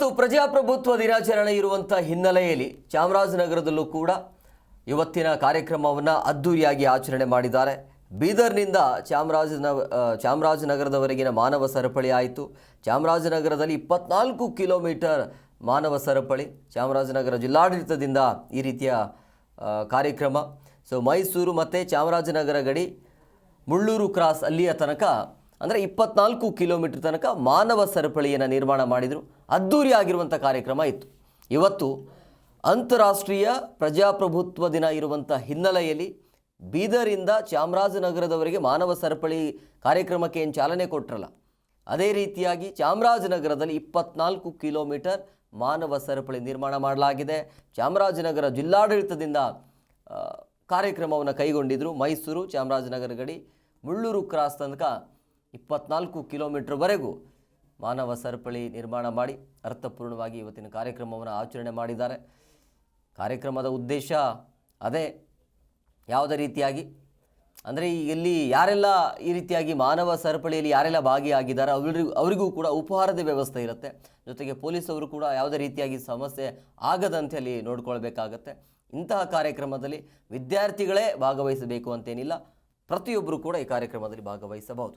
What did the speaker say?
ಇವತ್ತು ಪ್ರಜಾಪ್ರಭುತ್ವ ದಿನಾಚರಣೆ ಇರುವಂಥ ಹಿನ್ನೆಲೆಯಲ್ಲಿ ಚಾಮರಾಜನಗರದಲ್ಲೂ ಕೂಡ ಇವತ್ತಿನ ಕಾರ್ಯಕ್ರಮವನ್ನು ಅದ್ದೂರಿಯಾಗಿ ಆಚರಣೆ ಮಾಡಿದ್ದಾರೆ. ಬೀದರ್ನಿಂದ ಚಾಮರಾಜನ ಚಾಮರಾಜನಗರದವರೆಗಿನ ಮಾನವ ಸರಪಳಿ ಆಯಿತು. ಚಾಮರಾಜನಗರದಲ್ಲಿ ಇಪ್ಪತ್ನಾಲ್ಕು ಕಿಲೋಮೀಟರ್ ಮಾನವ ಸರಪಳಿ, ಚಾಮರಾಜನಗರ ಜಿಲ್ಲಾಡಳಿತದಿಂದ ಈ ರೀತಿಯ ಕಾರ್ಯಕ್ರಮ. ಸೊ ಮೈಸೂರು ಮತ್ತು ಚಾಮರಾಜನಗರ ಗಡಿ ಮುಳ್ಳೂರು ಕ್ರಾಸ್ ಅಲ್ಲಿಯ ತನಕ ಅಂದರೆ ಇಪ್ಪತ್ನಾಲ್ಕು ಕಿಲೋಮೀಟರ್ ತನಕ ಮಾನವ ಸರಪಳಿಯನ್ನು ನಿರ್ಮಾಣ ಮಾಡಿದರು. ಅದ್ಧೂರಿಯಾಗಿರುವಂಥ ಕಾರ್ಯಕ್ರಮ ಇತ್ತು. ಇವತ್ತು ಅಂತಾರಾಷ್ಟ್ರೀಯ ಪ್ರಜಾಪ್ರಭುತ್ವ ದಿನ ಇರುವಂಥ ಹಿನ್ನೆಲೆಯಲ್ಲಿ ಬೀದರಿಂದ ಚಾಮರಾಜನಗರದವರೆಗೆ ಮಾನವ ಸರಪಳಿ ಕಾರ್ಯಕ್ರಮಕ್ಕೆ ಏನು ಚಾಲನೆ ಕೊಟ್ಟರಲ್ಲ ಅದೇ ರೀತಿಯಾಗಿ ಚಾಮರಾಜನಗರದಲ್ಲಿ ಇಪ್ಪತ್ನಾಲ್ಕು ಕಿಲೋಮೀಟರ್ ಮಾನವ ಸರಪಳಿ ನಿರ್ಮಾಣ ಮಾಡಲಾಗಿದೆ. ಚಾಮರಾಜನಗರ ಜಿಲ್ಲಾಡಳಿತದಿಂದ ಕಾರ್ಯಕ್ರಮವನ್ನು ಕೈಗೊಂಡಿದ್ದರು ಮೈಸೂರು ಚಾಮರಾಜನಗರ ಗಡಿ ಮುಳ್ಳೂರು ಕ್ರಾಸ್ ತನಕ. ಇಪ್ಪತ್ನಾಲ್ಕು ಕಿಲೋಮೀಟ್ರ್ವರೆಗೂ ಮಾನವ ಸರಪಳಿ ನಿರ್ಮಾಣ ಮಾಡಿ ಅರ್ಥಪೂರ್ಣವಾಗಿ ಇವತ್ತಿನ ಕಾರ್ಯಕ್ರಮವನ್ನು ಆಚರಣೆ ಮಾಡಿದ್ದಾರೆ. ಕಾರ್ಯಕ್ರಮದ ಉದ್ದೇಶ ಅದೇ. ಯಾವುದೇ ರೀತಿಯಾಗಿ ಅಂದರೆ ಇಲ್ಲಿ ಯಾರೆಲ್ಲ ಈ ರೀತಿಯಾಗಿ ಮಾನವ ಸರಪಳಿಯಲ್ಲಿ ಯಾರೆಲ್ಲ ಭಾಗಿಯಾಗಿದ್ದಾರೆ ಅವರಿಗೂ ಅವರಿಗೂ ಕೂಡ ಉಪಹಾರದ ವ್ಯವಸ್ಥೆ ಇರುತ್ತೆ. ಜೊತೆಗೆ ಪೊಲೀಸವರು ಕೂಡ ಯಾವುದೇ ರೀತಿಯಾಗಿ ಸಮಸ್ಯೆ ಆಗದಂತೆ ಅಲ್ಲಿ ನೋಡ್ಕೊಳ್ಬೇಕಾಗತ್ತೆ. ಇಂತಹ ಕಾರ್ಯಕ್ರಮದಲ್ಲಿ ವಿದ್ಯಾರ್ಥಿಗಳೇ ಭಾಗವಹಿಸಬೇಕು ಅಂತೇನಿಲ್ಲ. ಪ್ರತಿಯೊಬ್ಬರು ಕೂಡ ಈ ಕಾರ್ಯಕ್ರಮದಲ್ಲಿ ಭಾಗವಹಿಸಬಹುದು.